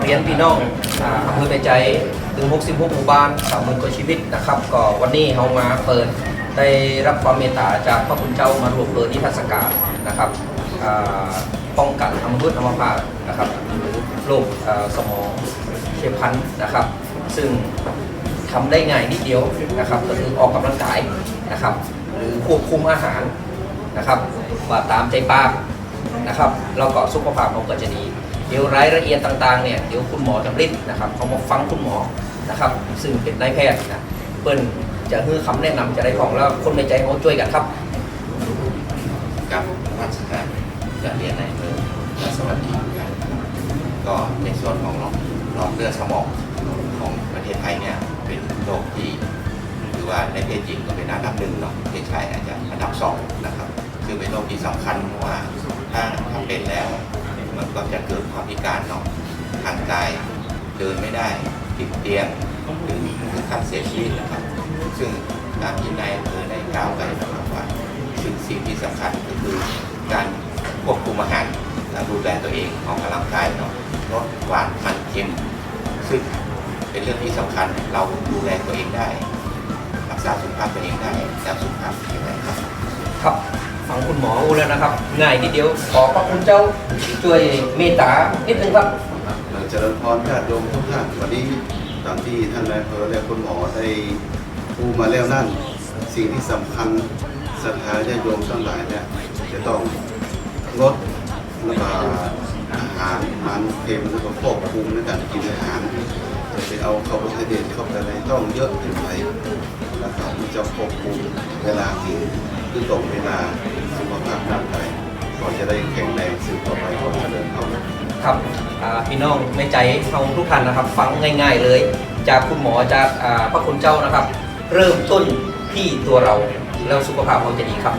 เรียนพี่น้องอำเภอแม่ใจถึง66หมู่บ้าน30,000กว่าชีวิตนะครับ ก็วันนี้เรามาเปิดได้รับความเมตตาจากพระคุณเจ้ามารวมเปิดนิทรรศการนะครับป้องกันอัมพฤกษ์อัมพาตนะครับหรือโรคสมองเฉียบพลันนะครับ ซึ่งทำได้ง่ายนิดเดียวนะครับ ก็คือออกกำลังกายนะครับ หรือควบคุมอาหารนะครับว่าตามใจปากนะครับ แล้วก็สุขภาพเราก็จะดี ดี๋ยวรายละเอียดต่างๆเนี่ยเดี๋ยวคุณหมอจำริดนะครับเขามาฟังคุณหมอนะครับ ซึ่งเป็นนายแพทย์นะเปิ้ลจะให้คำแนะนำจะได้ของแล้วคนในใจเขาช่วยกันครับกับราชการจะเรียนในเมืองและสวัสดีครับก็ในส่วนของหลอดหลอดเลือดสมองของประเทศไทยเนี่ยเป็นโรคที่หรือว่าในประเทศจีนก็เป็นอันดับหนึ่งเนาะประเทศไทยอาจจะอันดับสองนะครับซึ่งเป็นโรคที่สำคัญว่าถ้าถ้าเป็นแล้วมันก็จะเกิด ความพิการเนาะทางกายเดินไม่ได้ติดเตียงหรือถึงขั้นเสียชีวิตนะครับ ซึ่งตามที่นายอำเภอได้กล่าวไปนะครับว่าสิ่งสิ่งที่สำคัญก็คือการควบคุมอาหารและดูแลตัวเองออกกำลังกายเนาะลดหวานมันเค็ม ซึ่งเป็นเรื่องที่สำคัญเราดูแลตัวเองได้ รักษาสุขภาพตัวเองได้แล้วสุขภาพแข็งแรงครับครับ ฟังคุณหมออูแล้วนะครับ ง่ายนิดเดียว ขอพระคุณเจ้าช่วยเมตตานิดนึงครับเจริญพรญาติโยมทุกท่านวันนี้ตามที่ท่านนายอำเภอและคุณหมอได้พูดมาแล้วนั่น สิ่งที่สำคัญศรัทธาญาติโยมทั้งหลายเนี่ยจะต้องลดแล้วก็อาหารมันเค็มแล้วก็ควบคุมในการกินอาหารจะไปเอาคาร์โบไฮเดรตเข้าไปในต้องเยอะเกินไปแล้วก็มันจะควบคุมเวลากิน คือตรงเวลาสุขภาพร่างกายก็จะได้แข็งแรงสืบต่อไปก็เจริญพรครับอ่าพี่น้องในใจเราทุกท่านนะครับ ฟังง่าย ๆเลย จากคุณหมอจากอ่าพระคุณเจ้านะครับ เริ่มต้นที่ตัวเราแล้วสุขภาพเราจะดีครับ